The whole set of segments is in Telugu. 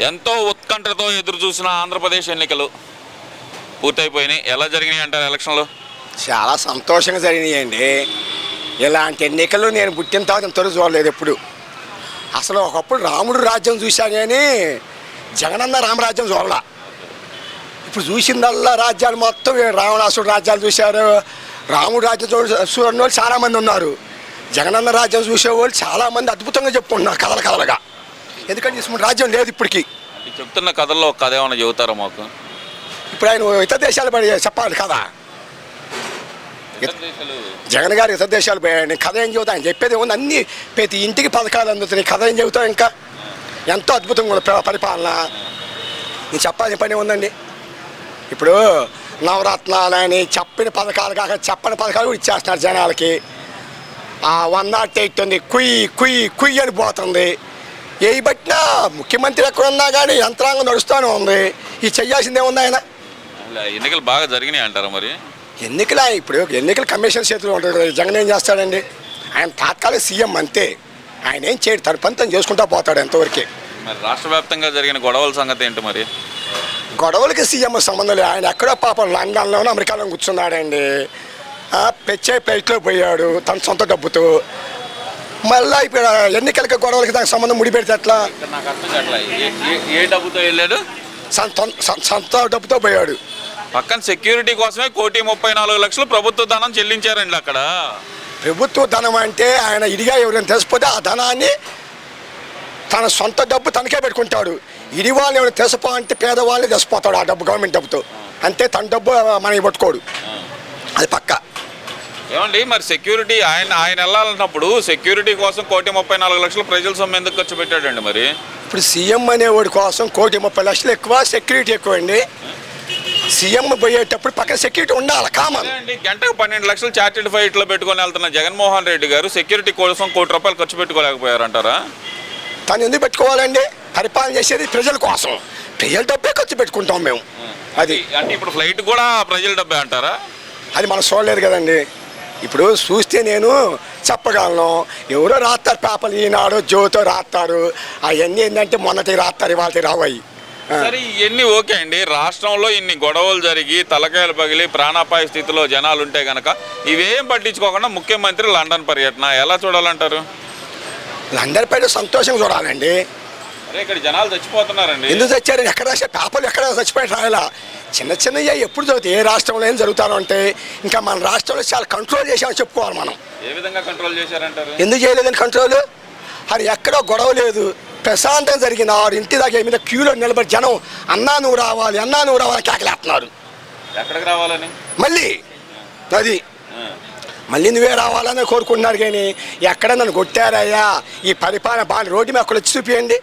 ఎంతో ఉత్కంఠతో ఎదురు చూసిన ఆంధ్రప్రదేశ్ ఎన్నికలు పూర్తయిపోయినాయి. ఎలా జరిగినాయి అంటారు ఎలక్షన్లు? చాలా సంతోషంగా జరిగినాయండి. ఇలాంటి ఎన్నికలు నేను పుట్టిన తర్వాత ఇంతవరకు చూడలేదు ఎప్పుడు. అసలు ఒకప్పుడు రాముడు రాజ్యం చూశా కానీ జగనన్న రామరాజ్యం చూడలా. ఇప్పుడు చూసిందల్లా రాజ్యాలు మొత్తం రావణాసుడు రాజ్యాలు చూశారు. రాముడు రాజ్యం చూడ చూడని వాళ్ళు చాలామంది ఉన్నారు. జగనన్న రాజ్యం చూసేవాళ్ళు చాలామంది అద్భుతంగా చెప్పుకుంటున్నారు కథల కథలుగా. ఎందుకంటే ఇసుమంటి రాజ్యం లేదు ఇప్పటికి. చెప్తున్న కథల్లో ఒక కథ ఏమైనా చెబుతారా మాకు? ఇప్పుడు ఆయన ఇతర దేశాలు పడి చెప్పాలి కదా. జగన్ గారు ఇతర దేశాలు పోయాడు కథ ఏం చెబుతా? ఆయన చెప్పేది ఏముంది? అన్ని ప్రతి ఇంటికి పథకాలు అందుతున్నాయి. కథ ఏం చెబుతావు ఇంకా? ఎంతో అద్భుతంగా ఉంది పరిపాలన. నేను చెప్పాల్సిన పని ఉందండి ఇప్పుడు నవరత్నాలని చెప్పిన పథకాలు కాక చెప్పని పథకాలు కూడా ఇచ్చేస్తున్నారు జనాలకి. ఆ వన్ నాట్ ఎయిట్ ఉంది. కుయ్యి కుయ్యి కుయ్యి అని పోతుంది. ఏ బట్టినా ముఖ్యమంత్రి ఎక్కడ ఉన్నా కానీ యంత్రాంగం నడుస్తూనే ఉంది. ఈ చెయ్యాల్సిందే ఉంది ఆయన. ఎన్నికలు బాగా జరిగినాయి అంటారా మరి? ఎన్నికల ఇప్పుడు ఎన్నికల కమిషన్ చేతిలో ఉంటుంది జగన్ ఏం చేస్తాడండి? ఆయన తాత్కాలిక సీఎం అంతే. ఆయన ఏం చేయడు? తన పని తను చేసుకుంటా పోతాడు ఎంతవరకే. మరి రాష్ట్ర వ్యాప్తంగా జరిగిన గొడవల సంగతి ఏంటి మరి? గొడవలకి సీఎం సంబంధం లేదు. ఆయన ఎక్కడో పాపం లండన్లోనో అమెరికాలో కూర్చున్నాడండి. పెచ్చే ప్లేట్లో పోయాడు తన సొంత డబ్బుతో. మళ్ళీ ఇప్పుడు ఎన్నికలకి గొడవలకి దానికి సంబంధం ముడిపెడితే ఎట్లా? నాకు అర్థం కావట్లే. ఏ- ఏ- ఏ డబ్బుతో వెళ్ళాడు? సొంత డబ్బుతో పోయాడు. పక్కన సెక్యూరిటీ కోసమే కోటి ముప్పై నాలుగు లక్షలు ప్రభుత్వ ధనం చెల్లించారండి అక్కడ. ప్రభుత్వ ధనం అంటే ఆయన ఇడిగా ఎవరైనా తెలిసిపోతే ఆ ధనాన్ని తన సొంత డబ్బు తనకే పెట్టుకుంటాడు. ఇడి వాళ్ళు ఎవరైనా తెలిసిపో అంటే పేదవాళ్ళని తెలిసిపోతాడు ఆ డబ్బు గవర్నమెంట్ డబ్బుతో. అంతే తన డబ్బు మనకి పట్టుకోడు. అది పక్క. ఏమండి మరి సెక్యూరిటీ ఆయన ఆయన వెళ్ళాలన్నప్పుడు సెక్యూరిటీ కోసం కోటి ముప్పై నాలుగు లక్షలు ప్రజల సొమ్ము ఎందుకు ఖర్చు పెట్టాడండి మరి? ఇప్పుడు సీఎం అనేవాడి కోసం కోటి ముప్పై లక్షలు ఎక్కువ సెక్యూరిటీ ఎక్కువ అండి సీఎం పోయేటప్పుడు పక్కన సెక్యూరిటీ ఉండాలి కామన్ అండి గంటకు పన్నెండు లక్షలు చార్టెడ్ ఫ్లైట్లో పెట్టుకొని వెళ్తున్న జగన్మోహన్ రెడ్డి గారు సెక్యూరిటీ కోసం కోటి రూపాయలు ఖర్చు పెట్టుకోలేకపోయారంటారా? తను ఎందుకు పెట్టుకోవాలండి? పరిపాలన చేసేది ప్రజల కోసం. ప్రజల డబ్బే ఖర్చు పెట్టుకుంటాం మేము. అది అంటే ఇప్పుడు ఫ్లైట్ కూడా ప్రజల డబ్బే అంటారా? అది మనం చూడలేదు కదండి. ఇప్పుడు చూస్తే నేను చెప్పగలను. ఎవరో రాస్తారు పేపర్లు ఈనాడు జ్యోతో రాస్తారు అవన్నీ ఏంటంటే మొన్నటి రాస్తారు ఇవాళ రావాయి సరే ఇవన్నీ ఓకే అండి. రాష్ట్రంలో ఇన్ని గొడవలు జరిగి తలకాయలు పగిలి ప్రాణాపాయ స్థితిలో జనాలు ఉంటే గనక ఇవేం పట్టించుకోకుండా ముఖ్యమంత్రి లండన్ పర్యటన ఎలా చూడాలంటారు? లందరి పైన సంతోషంగా చూడాలండి. ఇక్కడ జనాలు చచ్చిపోతున్నారండి. ఎందుకు చచ్చారు? ఎక్కడ రాసే పేపర్లు ఎక్కడ చచ్చిపోయి రాయాలా. చిన్న చిన్నవి ఎప్పుడు చదువుతాయి? ఏ రాష్ట్రంలో ఏం జరుగుతానో అంటే ఇంకా మన రాష్ట్రంలో చాలా కంట్రోల్ చేసామని చెప్పుకోవాలి మనం. ఏ విధంగా కంట్రోల్ చేశారంటారు? ఎందుకు చేయలేదని కంట్రోల్ అది ఎక్కడో గొడవ లేదు. ప్రశాంతంగా జరిగింది. ఆరు ఇంటి దాకా మీద క్యూలో నిలబడి జనం అన్నా నువ్వు రావాలి అన్నా నువ్వు రావాలి కేకలేస్తున్నారు. ఎక్కడికి రావాలని? మళ్ళీ. అది. మళ్ళీ నువ్వే రావాలని కోరుకుంటున్నారు కానీ ఎక్కడ నన్ను కొట్టారయ్యా? ఈ పరిపాలన బాగా రోడ్డు మీద అక్కడ వచ్చి చూపియండి.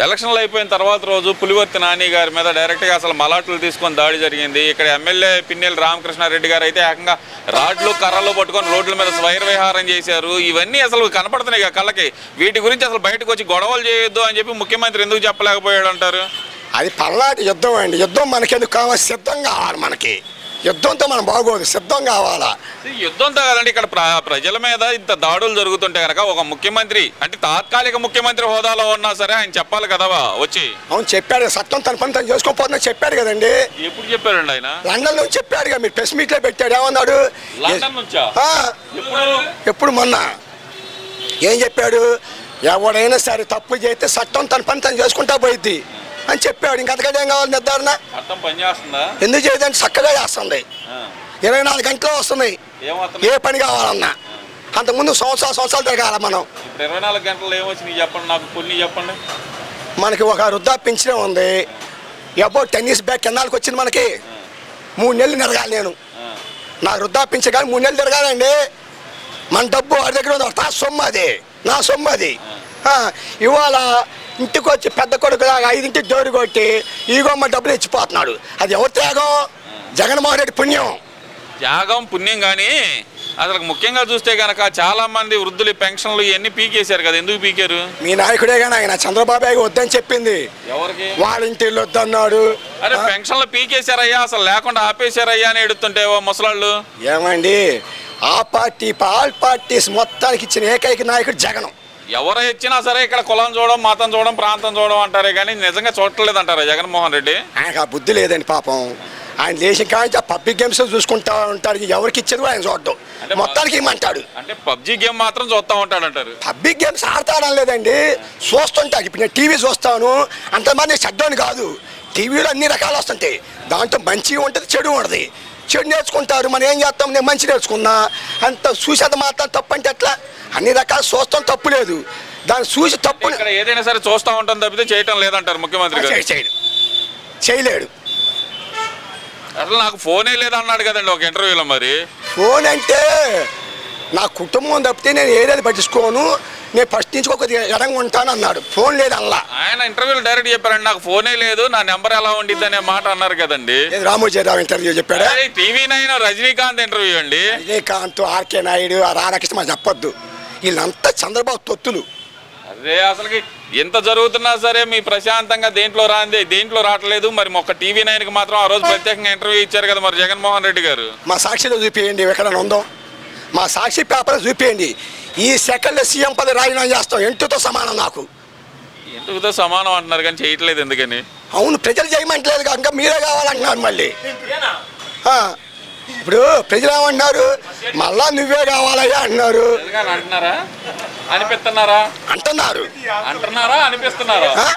ఎలక్షన్లు అయిపోయిన తర్వాత రోజు పులివర్తి నాని గారి మీద డైరెక్ట్గా అసలు మలాట్లు తీసుకొని దాడి జరిగింది. ఇక్కడ ఎమ్మెల్యే పిన్నెల్లి రామకృష్ణారెడ్డి గారు అయితే ఏకంగా రాడ్లు కర్రలు పట్టుకొని రోడ్ల మీద స్వైర విహారం చేశారు. ఇవన్నీ అసలు కనపడుతున్నాయి కదా కళ్ళకి. వీటి గురించి అసలు బయటకు వచ్చి గొడవలు చేయొద్దు అని చెప్పి ముఖ్యమంత్రి ఎందుకు చెప్పలేకపోయాడు అంటారు? అది పల్లాటి యుద్ధం అండి. యుద్ధం మనకెందుకు కావాలి? సిద్ధం కావాలి మనకి. యుద్ధంతో మనం బాగోదు సిద్ధం కావాలా? యుద్ధంతో కదండి ఇక్కడ ప్ర- ప్రజల మీద ఇంత దాడులు జరుగుతుంటే కనుక ఒక ముఖ్యమంత్రి అంటే తాత్కాలిక ముఖ్యమంత్రి హోదాలో ఉన్నా సరే ఆయన చెప్పాలి కదా వచ్చి. అవును చెప్పాడు చట్టం తన పని తను చేసుకోకపోతున్నా చెప్పాడు కదండి. ఎప్పుడు చెప్పారండి ఆయన? లండన్ నుంచి చెప్పాడుగా మీరు ప్రెస్ మీట్లో పెట్టాడు ఏమన్నాడు? ఎప్పుడు? మొన్న. ఏం చెప్పాడు? ఎవడైనా సరే తప్పు చేస్తే చట్టం తన పని తను చేసుకుంటా పోయిద్ది. అని చెప్పాడు. ఇంకంతకంటే ఏం కావాలి? నిర్ధారణ? ఎందుకు చేయదంటే చక్కగా చేస్తుంది. ఇరవై నాలుగు గంటలు వస్తున్నాయి ఏమవుతుంది? ఏ పని కావాలన్నా. అంతకుముందు సంవత్సరాలు సంవత్సరాలు తిరగాల మనం. ఇరవై నాలుగు గంటలు ఏమొచ్చినాయి చెప్పండి? నాకు కొన్ని చెప్పండి. మనకి ఒక వృద్ధాపించడం ఉంది. ఎబో టెన్ ఇయర్స్ బ్యాక్ ఎన్నాళ్ళకి వచ్చింది మనకి. మూడు నెలలు తిరగాలి నేను. ఆ. నాకు వృద్ధాపించగాలి మూడు నెలలు తిరగాలండి. మన డబ్బు వాడి దగ్గర ఉంది. సొమ్ము అది. నా సొమ్ము అది. ఇవాళ ఇంటికి వచ్చి పెద్ద కొడుకు లాగా ఐదింటికి జోడు కొట్టి ఈగోమ్మ డబ్బులు ఇచ్చిపోతున్నాడు. అది ఎవరి త్యాగం? జగన్మోహన్ రెడ్డి పుణ్యం. త్యాగం పుణ్యం కానీ అసలు ముఖ్యంగా చూస్తే కనుక చాలా మంది వృద్ధులు పెన్షన్లు ఇవన్నీ పీకేశారు కదా ఎందుకు పీకారు? మీ నాయకుడే కానీ ఆయన చంద్రబాబు వద్దని చెప్పింది. ఎవరికి? వాళ్ళ ఇంటి వద్దన్నాడు అరే పెన్షన్లు పీకేశారయ్యా అసలు లేకుండా ఆపేశారయ్యా అని ఎడుతుంటే ఓ ముసలాళ్ళు. ఏమండి? ఆ పార్టీ ఆల్ పార్టీస్ మొత్తానికి ఇచ్చిన ఏకైక నాయకుడు జగనం. ఎవరు ఇచ్చినా సరే ఇక్కడ కులం చూడడం మతం చూడడం ప్రాంతం చూడడం అంటారే కానీ నిజంగా చూడట్లేదు అంటారా జగన్మోహన్ రెడ్డి? ఆయనకు ఆ బుద్ధి లేదండి పాపం. ఆయన దేశం కానీ ఆ పబ్లిక్ గేమ్స్ చూసుకుంటా ఉంటాడు. ఎవరికి ఇచ్చేది ఆయన చూడడం. మొత్తానికి ఇమ్మంటాడు అంటే పబ్జి గేమ్ మాత్రం చూస్తా ఉంటాడంటారు. పబ్లిక్ గేమ్స్ ఆడతాడం లేదండి. చూస్తుంటా ఇప్పుడు నేను టీవీ చూస్తాను. అంతమంది చెడ్డోని కాదు. టీవీలో అన్ని రకాలు వస్తుంటాయి. దాంట్లో మంచి ఉంటుంది చెడు ఉంటుంది. చెడు నేర్చుకుంటారు మనం ఏం చేస్తాం? నేను మంచి నేర్చుకున్నా. అంత చూసేది మాత్రం తప్పు అంటే ఎట్లా? అన్ని రకాలు చూస్తాం తప్పు లేదు. దాన్ని చూసి తప్పు ఇక్కడ ఏదైనా సరే చూస్తా ఉంటాం తప్పితే చేయటం లేదంటారు ముఖ్యమంత్రి గారు. చేయడు చేయలేడు. అసలు నాకు ఫోనే లేదన్నాడు కదండి ఒక ఇంటర్వ్యూలో మరి. ఫోన్ అంటే నా కుటుంబం తప్పితే నేను ఏదైనా పట్టించుకోను. నేను ఫస్ట్ నుంచి ఒక ఎడంగా ఉంటాను అన్నాడు. ఫోన్ లేదు అల్లా ఆయన ఇంటర్వ్యూలో డైరెక్ట్ చెప్పారండి నాకు ఫోనే లేదు నా నెంబర్ ఎలా ఉండిద్ది అనే మాట అన్నారు కదండి. రామోజీరావు ఇంటర్వ్యూ చెప్పాడా? టీవీ నైన్ రజనీకాంత్ ఇంటర్వ్యూ అండి. విజయకాంత్ ఆర్కే నాయుడు ఆ రాధాకృష్ణ చెప్పొద్దు. వీళ్ళంతా చంద్రబాబు తొత్తులు. అదే అసలుకి ఎంత జరుగుతున్నా సరే మీ ప్రశాంతంగా దేంట్లో రాంది దేంట్లో రావట్లేదు. మరి ఒక్క టీవీ నైన్కి మాత్రం ఆ రోజు ప్రత్యేకంగా ఇంటర్వ్యూ ఇచ్చారు కదా మరి జగన్మోహన్ రెడ్డి గారు. మా సాక్షిలో చూపించండి ఎక్కడ ఉందో. మా సాక్షి పేపర్ చూపించండి ఈ సెకండ్ సీఎం పది రాజీనామా చేస్తాం ఎంటుతో సమానం నాకు. ఎందుకుతో సమానం అంటున్నారు కానీ చేయట్లేదు ఎందుకని? అవును ప్రజలు చేయమంటలేదు ఇంకా మీరే కావాలంటున్నారు మళ్ళీ. ఆ, ఇప్పుడు ప్రజలు ఏమంటున్నారు? మళ్ళా నువ్వే కావాలయ్యా అంటున్నారు. అంటున్నారా? అనిపిస్తున్నారా? అంటున్నారు. అంటున్నారా? అనిపిస్తున్నారా? ఆ?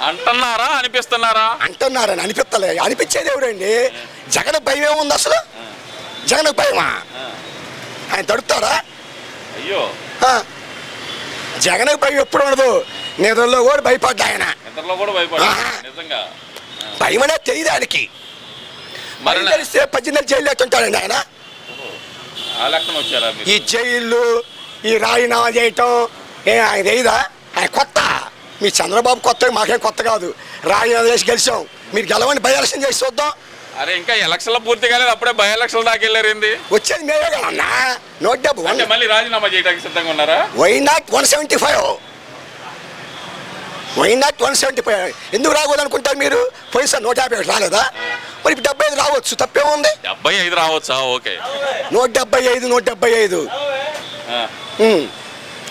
అంటున్నారా? అనిపిస్తున్నారా? అంటున్నారని అనిపిస్తలే అనిపించేది ఎవరండి? జగన్ భయం ఏముంది అసలు? జగన్ భయమా? ఆయన తడుతారా అయ్యో. జగన్ భయం ఎప్పుడు ఉండదు. నిధుల్లో కూడా భయపడ్డా ఆయన. కూడా. నిజంగా. భయం అనేది తెలియదు ఆయనకి. మరి తెలిస్తే పద్దెనిమిది జైలు ఎట్టుంటాడండి ఆయన. ఈ జైళ్ళు ఈ రాజీనామా చేయటం ఏ ఆయన తెలియదా ఆయన కొత్త. మీ చంద్రబాబు కొత్త మాకేం కొత్త కాదు. రాజీనామా చేసి గెలిచాం. మీరు గెలవని బై ఎలక్షన్ చేసి చూద్దాం. అరే ఇంకా ఎలక్షన్లు పూర్తి కాలేదు అప్పుడే బై ఎలక్షన్ దాకా వెళ్ళారింది వచ్చేది మేమే కదన్నా నూట డెబ్బై అంటే మళ్ళీ రాజీనామా చేయడానికి సిద్ధంగా ఉన్నారా? Why not one seventy five why not one seventy five ఎందుకు రాకూడదు అనుకుంటారు మీరు పోయిన నూట యాభై ఒకటి రాలేదా? మరి డెబ్బై ఐదు రావచ్చు తప్పేముంది? డెబ్బై ఐదు రావచ్చా? ఓకే. నూట డెబ్బై ఐదు నూట డెబ్బై ఐదు.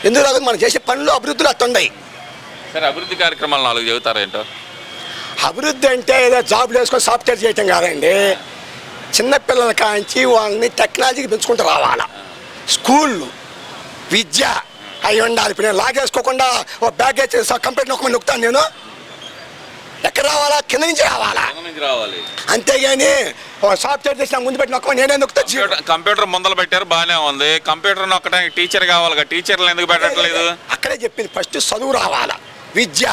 ఎందుకు రాకూడదు? మనం చేసే పనులు అభివృద్ధులు అట్టుండయి సరే అభివృద్ధి కార్యక్రమాలు నాలుగు చెబుతారా ఏంటో అభివృద్ధి అంటే ఏదో జాబులు వేసుకొని సాఫ్ట్వేర్ చేయటం కాదండి. చిన్నపిల్లల కాంచి వాళ్ళని టెక్నాలజీకి పెంచుకుంటూ రావాలా. స్కూళ్ళు విద్య అవి ఉండాలి. ఇప్పుడు నేను లాగేసుకోకుండా ఓ బ్యాగ్ కంప్లీట్ నొక్కమని నొక్కుతాను నేను. ఎక్కడ రావాలా? కింద నుంచి రావాలా? అంతేగాని సాఫ్ట్వేర్ చేసిన ముందు పెట్టి నొక్కమని నేనే నొక్కుతా కంప్యూటర్ కంప్యూటర్ ముందలు పెట్టారు బాగానే ఉంది. కంప్యూటర్ నొక్కడానికి టీచర్ కావాలి టీచర్లు ఎందుకు పెట్టట్లేదు? అక్కడే చెప్పింది ఫస్ట్ చదువు రావాలా. విద్య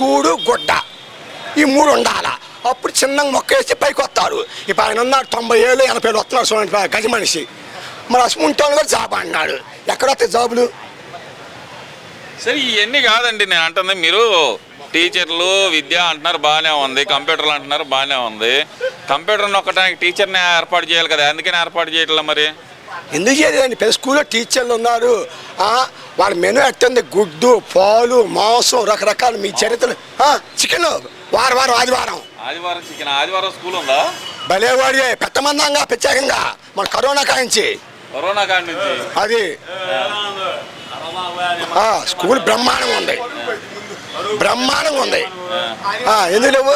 కూడు గుడ్డ. ఈ మూడు ఉండాలా? అప్పుడు చిన్నగా మొక్క వేసి పైకి వస్తారు. ఇప్పుడు ఆయన ఉన్నాడు తొంభై ఏళ్ళు ఎనభై ఏళ్ళు వస్తున్నారు చూడండి గజ మనిషి. మరి అసముంటాను కూడా జాబ్ అన్నాడు ఎక్కడ వస్తాయి జాబులు? సరే ఇవన్నీ కాదండి నేను అంటుంది మీరు టీచర్లు విద్య అంటున్నారు బాగానే ఉంది. కంప్యూటర్లు అంటున్నారు బాగానే ఉంది. కంప్యూటర్ నొక్కడానికి టీచర్ని ఏర్పాటు చేయాలి కదా అందుకని ఏర్పాటు చేయట్లే మరి? ఎందుకు చేయలేదండి పెద్ద స్కూల్లో టీచర్లు ఉన్నారు. వాళ్ళ మెనూ ఎట్టుంది గుడ్డు పాలు మాంసం రకరకాలు మీ చరిత్రలు. చికెన్. వారం వారం ఆదివారం. ఆదివారం చికెన్ ఆదివారం స్కూల్ ఉందా? భలేవాడి పెట్టమందంగా ప్రత్యేకంగా. మన కరోనా కాయించి. కరోనా కాడి నుంచి అది. ఆ, స్కూల్ బ్రహ్మాండంగా ఉంది. బ్రహ్మాండంగా ఉంది. ఆ, ఎందుకు లేవు?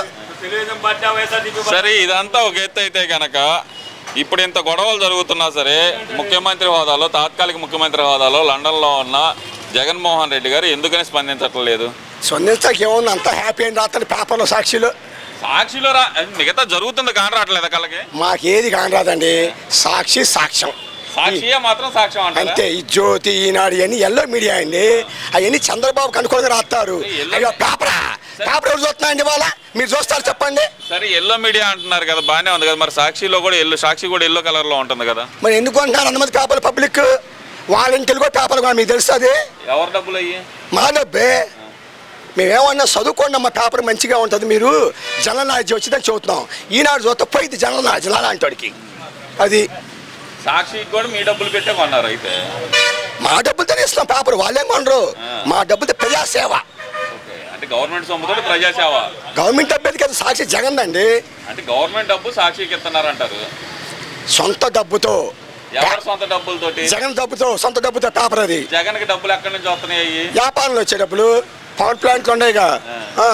సరే ఇదంతా ఒక ఎత్తు అయితే కనుక ఇప్పుడు ఇంత గొడవలు జరుగుతున్నా సరే ముఖ్యమంత్రి హోదాలో తాత్కాలిక ముఖ్యమంత్రి హోదాలో లండన్లో ఉన్న జగన్మోహన్ రెడ్డి గారు ఎందుకని స్పందించట్లేదు? స్పందించక ఏముంది? అంత హ్యాపీ అని రాత్రి పేపర్లో సాక్షిలో. సాక్షిలో రా మిగతా జరుగుతుంది కాని రావట్లేదు కళ్ళకి? మాకేది కానరాదండి సాక్షి సాక్ష్యం. సాక్షియే మాత్రం సాక్ష్యం అంతే ఈ జ్యోతి ఈనాడు ఇవన్నీ ఎల్లో మీడియా అండి. అవన్నీ చంద్రబాబు కనుక్కోగా రాస్తారు. అయ్యో పేపరా? పేపర్ ఎవరు చూస్తున్నాయండి వాళ్ళ మీరు చూస్తారు చెప్పండి. సరే ఎల్లో మీడియా అంటున్నారు కదా బాగానే ఉంది కదా. మరి సాక్షిలో కూడా ఎల్లో సాక్షి కూడా ఎల్లో కలర్లో ఉంటుంది కదా. మరి ఎందుకు అంటున్నారు? అంతమంది పేపర్ పబ్లిక్? వాళ్ళ ఇంటికి కూడా పేపర్ కూడా మీకు తెలుసు అది? ఎవరి డబ్బులు అయ్యి? మా డబ్బే. మేమేమన్నా చదువుకోండి అమ్మ పేపర్ మంచిగా ఉంటుంది మీరు. జనరల్ నాలెడ్జ్ వచ్చిందని చెబుతున్నాం. ఈనాడు చూస్తే పోయింది జనరల్ నాలెడ్జ్ లాంటి అది సాక్షికి కూడా మీ డబ్బులు పెట్టే కొన్నారు అయితే. మా డబ్బులతోనే ఇస్తాం పేపర్ వాళ్ళేం కొనరు. మా డబ్బులతో ప్రజాసేవ. అంటే గవర్నమెంట్ సొమ్ముతో ప్రజాసేవ. గవర్నమెంట్ డబ్బు అది? సాక్షి జగన్ అండి. అంటే గవర్నమెంట్ డబ్బు సాక్షికి ఇస్తున్నారు అంటారు సొంత డబ్బుతో. సొంత జగన్ డబ్బుతో సొంత డబ్బుతో పేపర్ అది. జగన్కి డబ్బులు ఎక్కడి నుంచి వస్తున్నాయి వ్యాపారంలో వచ్చే డబ్బులు. పవర్ ప్లాంట్లు ఉండేగా ఆ,